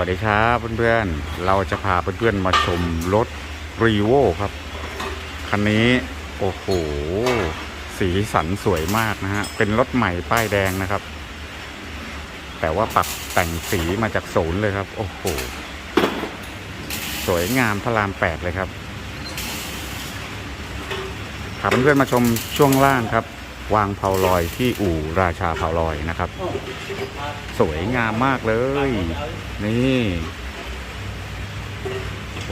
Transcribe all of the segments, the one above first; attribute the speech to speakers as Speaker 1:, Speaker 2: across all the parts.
Speaker 1: วัสดีครับเพื่อนๆ เราจะพาเพื่อนๆมาชมรถรีโวครับ คันนี้ โอ้โห สีสันสวยมากนะฮะ เป็นรถใหม่ป้ายแดงนะครับ แต่ว่าปรับแต่งสีมาจากศูนย์เลยครับ โอ้โห สวยงามพระรามแปดเลยครับพาเพื่อนๆมาชมช่วงล่างครับ วางเผาลอยที่อู่ราชาเผาลอยนะครับ สวยงามมากเลย นี่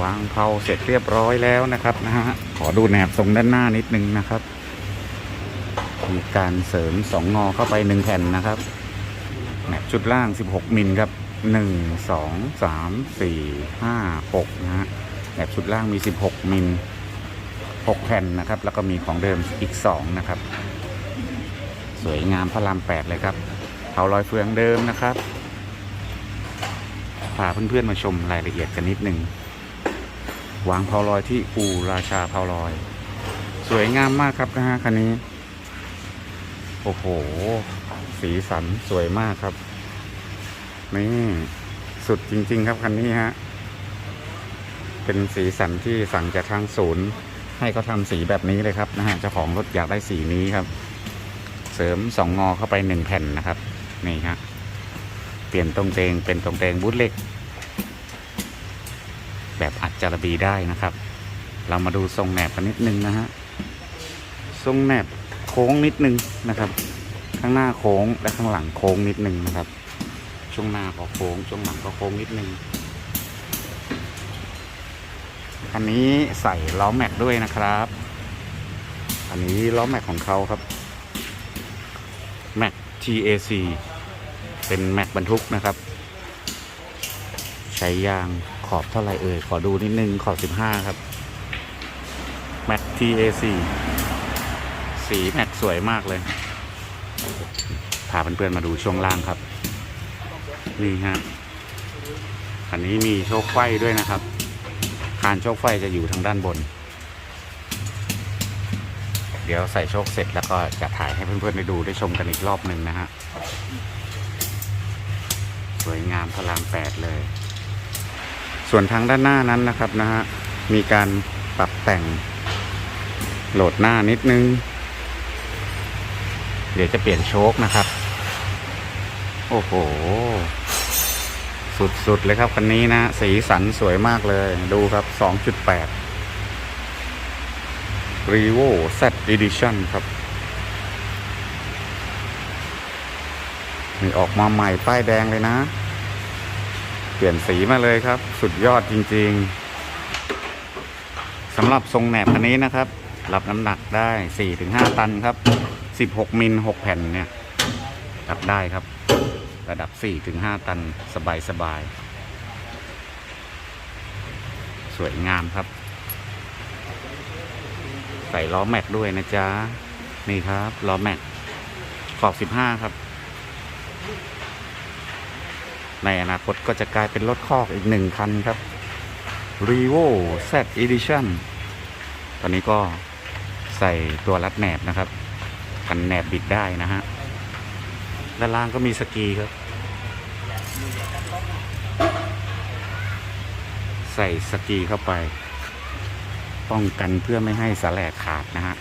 Speaker 1: วางเผาเสร็จเรียบร้อยแล้วนะครับนะฮะขอดูแหนบทรงด้านหน้านิดนึงนะครับมีการเสริมสองงอเข้าไปหนึ่งแผ่นนะครับแหนบชุดล่าง 16 มิลครับ 1 2 3 4 5 6 นะฮะแหนบชุดล่างมี 16 มิล6แผ่นนะครับ แล้วก็มีของเดิมอีก 2 นะครับ สวยงามพระราม8เลยครับเผาลอยเฟืองเดิมนะครับพาเพื่อนๆมาชมรายละเอียดกันนิดหนึ่งวางเผาลอยที่อู่ราชาเผาลอย สวยงามมากครับนะฮะคันนี้ โอ้โห สีสันสวยมากครับ นี่ สุดจริง ๆ ครับคันนี้ฮะ เป็นสีสันที่สั่งจากทางศูนย์ ให้เขาทำสีแบบนี้เลยครับนะฮะเจ้าของรถอยากได้สีนี้ครับ เสริมสองงอเข้าไปหนึ่งแผ่นนะครับนี่ฮะเปลี่ยนตรงเตงเป็นตรงเตงบูทเล็ก แบบอัดจารบีได้นะครับ เรามาดูทรงแหนบกันนิดนึงนะฮะทรงแหนบโค้งนิดนึงนะครับ ข้างหน้าโค้งและข้างหลังโค้งนิดนึงนะครับ ช่วงหน้าก็โค้งช่วงหลังก็โค้งนิดนึงคันนี้ใส่ล้อแม็กด้วยนะครับ อันนี้ล้อแม็กของเขาครับ Mac TAC เป็นแม็กบรรทุกนะครับ ใช้ยางขอบเท่าไหร่เอ่ยขอดูนิดนึงขอบ 15 ครับ Mac TAC สีแม็กสวยมากเลย พาเพื่อนๆมาดูช่วงล่างครับ นี่ฮะอันนี้มีโชคไฟด้วยนะครับคานโชคไฟจะอยู่ทางด้านบน เดี๋ยวใส่โชคเสร็จแล้วก็จะถ่ายให้เพื่อนๆได้ดูได้ชมกันอีกรอบหนึ่งนะฮะ สวยงามพระรามแปดเลย ส่วนทางด้านหน้านั้นนะครับนะฮะ มีการปรับแต่งโหลดหน้านิดนึง เดี๋ยวจะเปลี่ยนโชคนะครับ โอ้โห สุดๆเลยครับคันนี้นะ สีสันสวยมากเลย ดูครับ 2.8 r e v o Z Edition ครับนี่ออกมาใหม่ป้ายแดงเลยนะ เปลี่ยนสีมาเลยครับ สุดยอดจริงๆสำหรับทรงแหนบคันนี้นะครับ รับน้ำหนักได้ 4-5 ตันครับ 16 มิล 6 แผ่นเนี่ยรับได้ครับ ระดับ 4-5 ตันสบายๆสวยงามครับ ส่ล้อแม็กด้วยนะจ๊ะ นี่ครับล้อแม็กขอบ 15 ครับ ในอนาคตก็จะกลายเป็นรถคอกอีกหนึ่งคันครับ r e v o Z Edition ตอนนี้ก็ใส่ตัวรัดแหนบนะครับ กันแหนบบิดได้นะฮะ ด้านล่างก็มีสกีครับ ใส่สกีเข้าไป ป้องกันเพื่อไม่ให้สแหลกขาดนะฮะ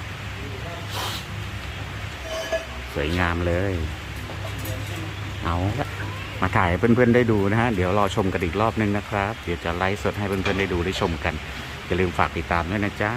Speaker 1: สวยงามเลย เอาละมาถ่ายเพื่อนๆได้ดูนะฮะ เดี๋ยวรอชมกันอีกรอบนึงนะครับ เดี๋ยวจะไลฟ์สดให้เพื่อนๆได้ดูได้ชมกัน อย่าลืมฝากติดตามด้วยนะจ๊ะ